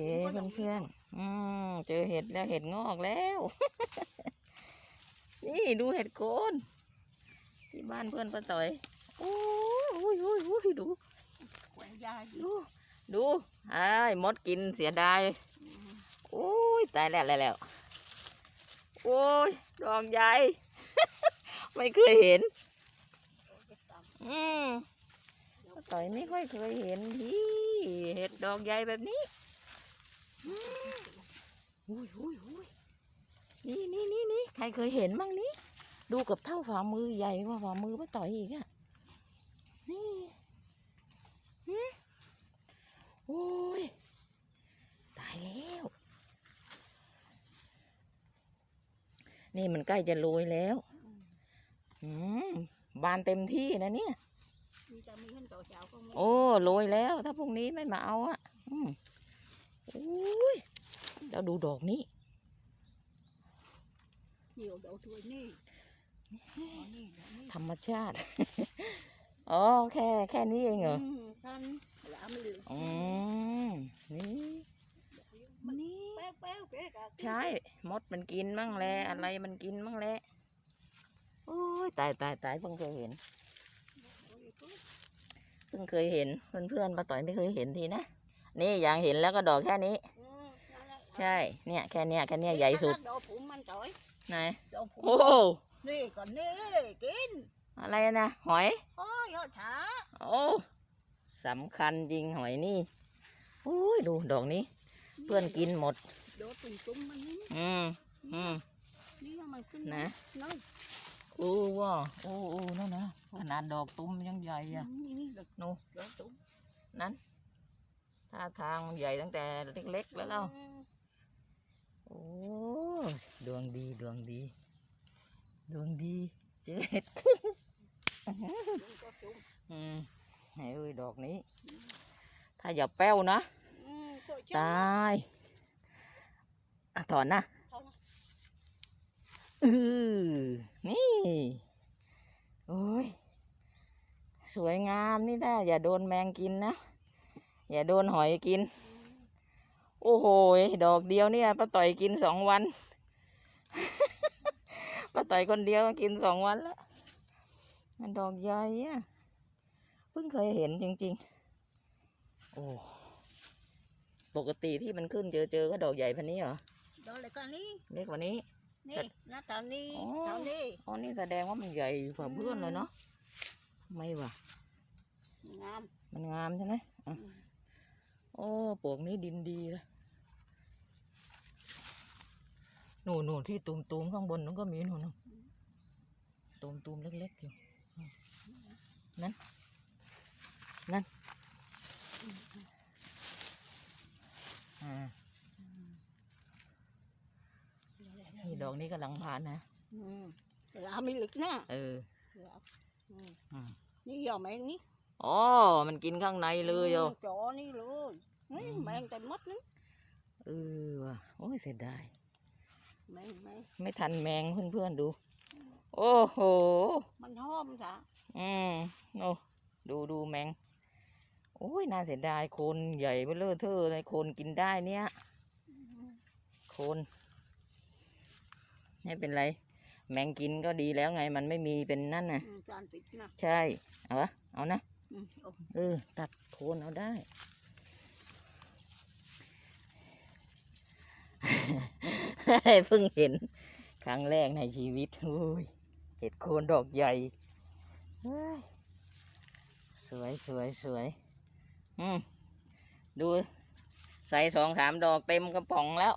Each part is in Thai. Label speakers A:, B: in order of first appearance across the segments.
A: เคเพื่อนๆอืมเจอเห็ดแล้วเห็ดงอกแล้ว นี่ดูเห็ดโคนที่บ้านเพื่อนป้าต่อยโอ้ยโอ้ยโอ้ยโอ้ยดู
B: แขวนยาย
A: ดูดูไอ้ายมดกินเสียดายโอ้ยตายแล้วแล้วแล้วโอ้ยดอกใหญ่ ไม่เคยเห็น อืมป้าต่อยไม่ค่อยเคยเห็นที่เห็ดดอกใหญ่แบบนี้ อืมอุ้ยอุ้ยอุ้ยนี่นี่นี่นี่ใครเคยเห็นมั่งนี้ดูกับเท่าฝ่ามือใหญ่กว่าฝ่ามือป้าต่อยอีกอะนี่หืมโอ้ยตายแล้ว นี่มันใกล้จะโรยแล้วอืมบานเต็มที่นะเนี่ย
B: มีจะมีขึ้นต่อเช้าก็มี
A: โอ้โรยแล้ว ถ้าพรุ่งนี้ไม่มาเอาอะอืมโอ้ยแล้วดูดอกนี้
B: เหี่ยวเดี๋ยวช่วยนี่อ๋อนี่เดี๋ยวนี่
A: ธรรมชาติ อ๋อ แค่ แค่นี้เองเหรอ
B: อืมท่านแล้วไม่เหลือ
A: อืมนี่
B: มันนี่แป๊วแป๊วเป๊ะกะ
A: ใช่ มดมันกินมั่งแหละอะไรมันกินมั่งแหละโอ้ยตายตายตายเพิ่งเคยเห็น เพิ่งเคยเห็น เพื่อนเพื่อนๆป้าต่อยไม่เคยเห็นทีนะ นี่อย่างเห็นแล้วก็ดอกแค่นี้
B: อืมนั่นแหละ
A: ใช่ เนี่ยแค่เนี้ยแค่เนี้ยใหญ่สุด
B: ดอกผมมันจ่อย
A: ไหน
B: ดอกผม
A: โอ้
B: นี่ก่อนนี่กิน
A: อะไรนะ หอย
B: โอ้ยยอดขา
A: โอ้สำคัญจริงหอยนี่โอ้ยดูดอกนี้ เพื่อนกินหมด
B: ดอกตุ่มตุ่มๆมันนี่
A: อืมอืม
B: นี่ว่ามันขึ้น
A: นะ
B: น้อย
A: โอ้ว้าโอ้โอ้นั่นนะขนาดดอกตุ้มยังใหญ่อะ
B: นี่นี่ดอก
A: นู
B: ดอกตุ่ม
A: นั้น ท่าทางมันใหญ่ตั้งแต่เล็ก ๆ แล้วเรา
B: อืม
A: โอ้ดวงดีดวงดี ดวงดีเจอเห็ด
B: ดอกตุ่ม
A: อืมไหนเอ้ยดอกนี้ ถ้าอย่าแป้วนะ
B: อืมสวยจัง
A: ตายอะถอนนะ
B: เอานะ
A: เออนี่ โอ้ย สวยงามนี่นะอย่าโดนแมงกินนะ อย่าโดนหอยกิน โอ้โหยดอกเดียวเนี่ยป้าต่อยกินสองวันป้าต่อยคนเดียวกินสองวันแล้ว มันดอกใหญ่อะเพิ่งเคยเห็นจริง ๆ โอ้ ปกติที่มันขึ้นเจอเจอๆก็ดอกใหญ่พันนี้เหรอ
B: ดอกอะไรกันนี่
A: เล็กกว่านี้
B: นี่หน้าตานี่
A: อ๋อ
B: ตานี่
A: อ๋อ นี่แสดงว่ามันใหญ่กว่าเพื่อนเลยเนาะ ไม่ว่ะ
B: งาม
A: มันงามใช่ไหมอะ โอ้ปลวกนี้ดินดีเลยหนูหนูที่ตูมตูมๆข้างบนนู้นก็มีหนูนูตูมตูมๆเล็กๆอยู่ นั่น นั่น อ่า นี่ดอกนี้กำลังผ่านนะ
B: อืมลาไม่ลึกนะ
A: เออ
B: อืม
A: อืม
B: นี่ยอแมงนี่
A: อ๋อ มันกินข้างในเลยอะ
B: มจอนี่เลยนี่
A: อืม
B: แมงแต่มดนี่
A: เออว่ะโอ้ยเสียดาย
B: แมงแมง
A: ไม่ทันแมงเพื่อนๆดู โอ้โห
B: มันหอมจ้ะ
A: อืมโอ้ดูดูแมง โอ้ยน่าเสียดายโคนใหญ่เบ้อเลอะเทอะเลยโคนกินได้เนี่ยโคนไม่เป็นไร แมงกินก็ดีแล้วไง มันไม่มีเป็นนั่นน่ะ
B: อืมจานปิดนะ
A: ใช่ เอาวะเอานะ
B: อืมโอ้
A: เออ ตัดโคนเอาได้ เพิ่งเห็น ครั้งแรกในชีวิตอุ้ยเห็ดโคนดอกใหญ่ สวยสวยสวยอืมดู ใส่สองสามดอกเต็มกระป๋องแล้ว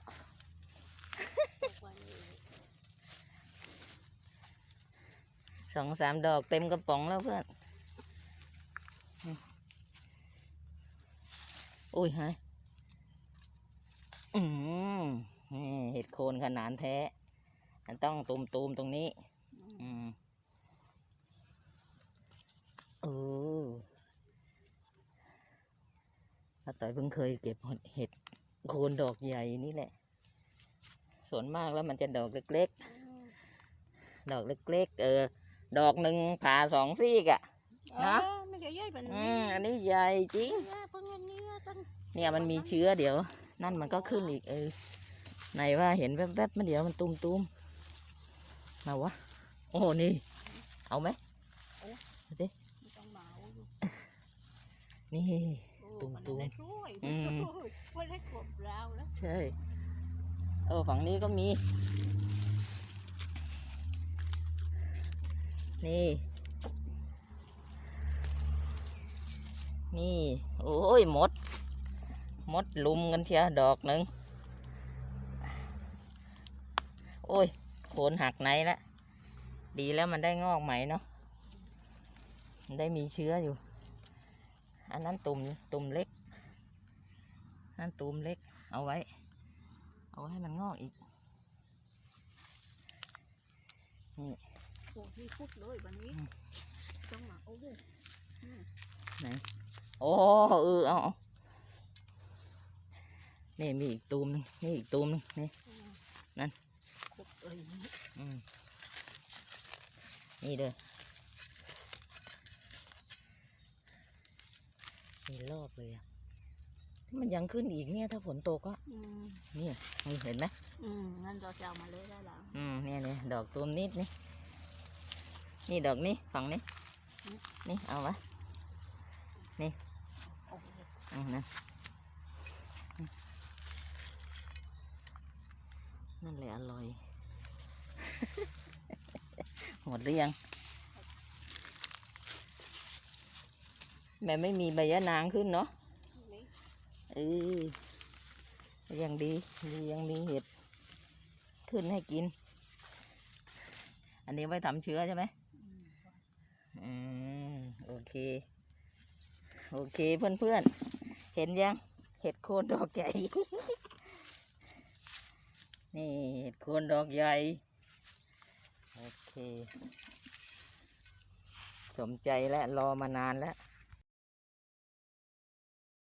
A: สองสามดอกเต็มกระป๋องแล้วเพื่อน อุ้ยหายอืมนี่เห็ดโคนขนาดแท้ มันต้องตูมตูมๆตรงนี้ อืมเออป้าต่อยเพิ่งเคยเก็บเห็ดโคนดอกใหญ่นี่แหละ ส่วนมากแล้วมันจะดอกเล็กๆ ดอกเล็กๆ เออ ดอกหนึ่งผ่าสองซี่กะนะ
B: เออไม่ใช่ ย่อยแบบ
A: อื
B: นี้
A: มอันนี้ใหญ่จริง
B: เนี่ยเพิ่งอันนี้ตั้ง
A: เนี่ยมันมีเชื้อเดี๋ยว นั่นมันก็ขึ้นอีกเออไหนว่าเห็นแวบๆมาเดี๋ยวมันตุมๆมาวะ โอ้นี่ เอาไหมเอาสิ
B: ไม่ต้องเหมาอยู่
A: นี่
B: โอ้
A: ตุ้ม
B: มัน
A: ตุ้ม
B: ได้ช่วย
A: อืม
B: โอ้ยว่าได้กบเราแล้ว
A: ใช่เออฝั่งนี้ก็มี นี่ นี่ โอ้ยมดมดลุมกันเชียวดอกหนึ่งโอ้ยโคนหักไหนละดีแล้วมันได้งอกใหม่เนาะมันได้มีเชื้ออยู่ อันนั้นตุ่มตุ่มเล็กนั่นตุ่มเล็ก เอาไว้ เอาไว้ให้มันงอกอีก
B: โอ้ที่พุดเลยวันนี้
A: อืม
B: ต้องมาโอ้ย
A: โอ้เออเอาเอานี่มีอีกตูมหนึงนี่อีกตูมหนึงนี่นั่น
B: กบเอ้ยนี่
A: อืมนี่เด้อมีรอบเลยอะมันยังขึ้นอีกเนี่ยถ้าฝนตกก็
B: อืม
A: นี่นี่เห็นไหม
B: อืมงั้นเราจะเอามาเลยได้แล้ว
A: อืมเนี่ยเนี่ยดอกตูมนิดนี่นี่ดอกนี้ฝั่งนี้นี่เอาไว้
B: โอ้โห
A: อืม นะอืมนั่นแหละอร่อย หมดหรือยัง แม่ไม่มีใบยะนางขึ้นเนาะ
B: นี่
A: เออยังดีดียังมีเห็ด ขึ้นให้กิน อันนี้ไว้ทำเชื้อใช่ไหม
B: อืม
A: อืมโอเค โอเคเพื่อนๆ เห็นยัง เห็ดโคนดอกใหญ่ นี่เห็ดโคนดอกใหญ่ โอเค สมใจและรอมานานแล้ว